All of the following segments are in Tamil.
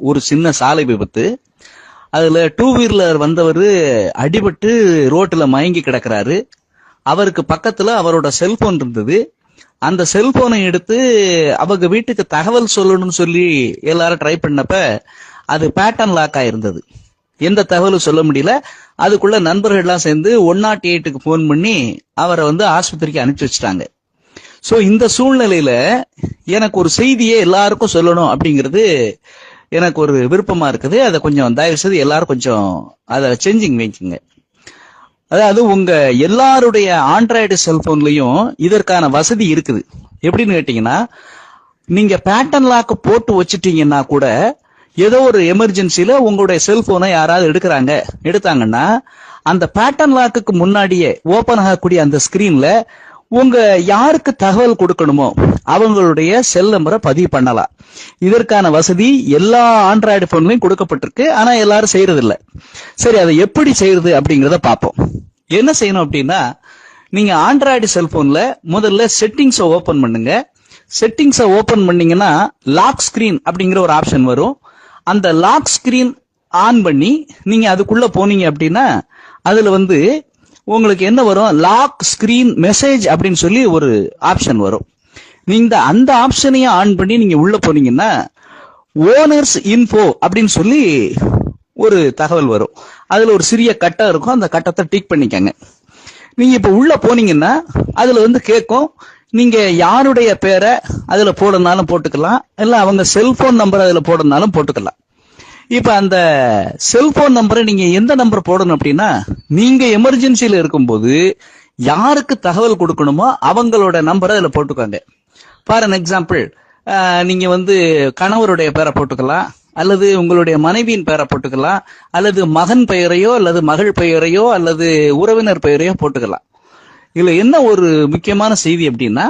ஒரு சின்ன சாலை விபத்து. அதுல டூ வீலர் வந்தவர் அடிபட்டு ரோட்டில் மயங்கி கிடக்குறாரு. அவருக்கு பக்கத்துல அவரோட செல்போன் இருந்தது. அந்த செல்போனை எடுத்து அவங்க வீட்டுக்கு தகவல் சொல்லணும்னு சொல்லி எல்லாரும் ட்ரை பண்ணப்ப அது பேட்டர்ன் லாக் ஆயிருந்தது. எந்த தகவலும் சொல்ல முடியல. அதுக்குள்ள நண்பர்கள்லாம் சேர்ந்து ஒன் நாட் எயிட்டுக்கு ஃபோன் பண்ணி அவரை வந்து ஆஸ்பத்திரிக்கு அனுப்பிச்சு வச்சிட்டாங்க. சோ இந்த சூழ்நிலையில எனக்கு ஒரு செய்தியை எல்லாருக்கும் சொல்லணும் அப்படிங்கிறது எனக்கு ஒரு விருப்பமா இருக்குது. அதை கொஞ்சம் தயவு செய்து எல்லாரும் கொஞ்சம் அதை செஞ்சிங் வைக்குங்க. அதாவது உங்க எல்லாருடைய ஆண்ட்ராய்டு செல்போன்லயும் இதற்கான வசதி இருக்குது. எப்படின்னு கேட்டீங்கன்னா நீங்க பேட்டர்ன் லாக் போட்டு வச்சுட்டீங்கன்னா கூட ஏதோ ஒரு எமர்ஜென்சில உங்களுடைய செல்போனை யாராவது எடுக்கிறாங்க. எடுத்தாங்கன்னா அந்த பேட்டர்ன் லாக்குக்கு முன்னாடியே ஓபன் ஆகக்கூடிய அந்த ஸ்கிரீன்ல உங்க யாருக்கு தகவல் கொடுக்கணுமோ அவங்களுடைய செல் நம்பரை பதிவு பண்ணலாம். இதற்கான வசதி எல்லா ஆண்ட்ராய்டு போன்லயும் கொடுக்கப்பட்டிருக்கு. ஆனா எல்லாரும் செய்யறது இல்ல சரி அதை எப்படி செய்யறது அப்படிங்கறத பார்ப்போம். என்ன செய்யணும் அப்படின்னா நீங்க ஆண்ட்ராய்டு செல்போன்ல முதல்ல செட்டிங்ஸை ஓபன் பண்ணுங்க. செட்டிங்ஸை ஓபன் பண்ணீங்கன்னா லாக் ஸ்கிரீன் அப்படிங்கிற ஒரு ஆப்ஷன் வரும். அந்த லாக் ஸ்கிரீன் ஆன் பண்ணி நீங்க அதுக்குள்ள போனீங்க அப்படின்னா அதுல வந்து உங்களுக்கு என்ன வரும்? லாக் ஸ்கிரீன் மெசேஜ் அப்படின்னு சொல்லி ஒரு ஆப்ஷன் வரும். நீங்க அந்த ஆப்ஷனையும் ஆன் பண்ணி நீங்க உள்ள போனீங்கன்னா ஓனர்ஸ் இன்ஃபோ அப்படின்னு சொல்லி ஒரு தகவல் வரும். அதுல ஒரு சிறிய கட்டம் இருக்கும். அந்த கட்டத்தை டிக் பண்ணிக்கங்க. நீங்க இப்ப உள்ள போனீங்கன்னா அதுல வந்து கேட்கும் நீங்க யாருடைய பேரை அதுல போடனாலும் போட்டுக்கலாம். இல்ல அவங்க செல்போன் நம்பர் அதுல போடனாலும் போட்டுக்கலாம். இப்ப அந்த செல்போன் நம்பரை நீங்க எந்த நம்பர் போடணும் அப்படின்னா நீங்க எமர்ஜென்சியில இருக்கும்போது யாருக்கு தகவல் கொடுக்கணுமோ அவங்களோட நம்பரை அதுல போட்டுக்கோங்க. ஃபார் அன் எக்ஸாம்பிள் நீங்க வந்து கணவருடைய பேரை போட்டுக்கலாம் அல்லது உங்களுடைய மனைவியின் பெயரை போட்டுக்கலாம் அல்லது மகன் பெயரையோ அல்லது மகள் பெயரையோ அல்லது உறவினர் பெயரையோ போட்டுக்கலாம். இதுல என்ன ஒரு முக்கியமான செய்தி அப்படின்னா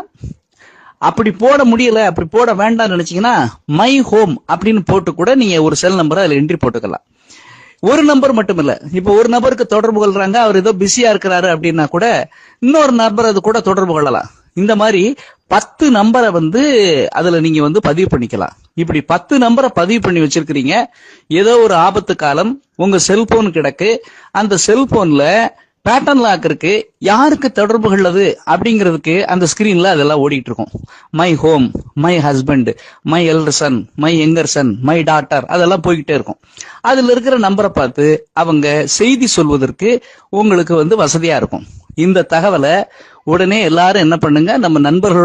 அப்படி போட முடியல அப்படி போட வேண்டாம்னு நினைச்சீங்கன்னா மை ஹோம் அப்படின்னு போட்டு கூட நீங்க ஒரு செல் நம்பரை அதுல என்ட்ரி போட்டுக்கலாம். ஒரு நம்பர் மட்டும் இல்ல. இப்ப ஒரு நபருக்கு தொடர்பு கொள்றாங்க அவர் ஏதோ பிஸியா இருக்கிறாரு அப்படின்னா கூட இன்னொரு நபர் அது கூட தொடர்பு கொள்ளலாம். இந்த மாதிரி பத்து நம்பரை வந்து அதுல நீங்க வந்து பதிவு பண்ணிக்கலாம். இப்படி பத்து நம்பரை பதிவு பண்ணி வச்சிருக்கிறீங்க ஏதோ ஒரு ஆபத்து காலம் உங்க செல்போன் கிடக்கு அந்த செல்போன்ல பேட்டர்ன் லாக் இருக்கு. யாருக்கு தொடர்பு கொள்ளது அப்படிங்கிறதுக்கு அந்த ஸ்கிரீன்ல அதெல்லாம் ஓடிட்டு இருக்கும். My home my husband my elder son my younger son my daughter அதெல்லாம் போய்கிட்டே இருக்கும். அதுல இருக்கிற நம்பரை பார்த்து அவங்க செய்தி சொல்வதற்கு உங்களுக்கு வந்து வசதியா இருக்கும். இந்த தகவலை உடனே எல்லாரும் என்ன பண்ணுங்க? நம்ம நண்பர்கள்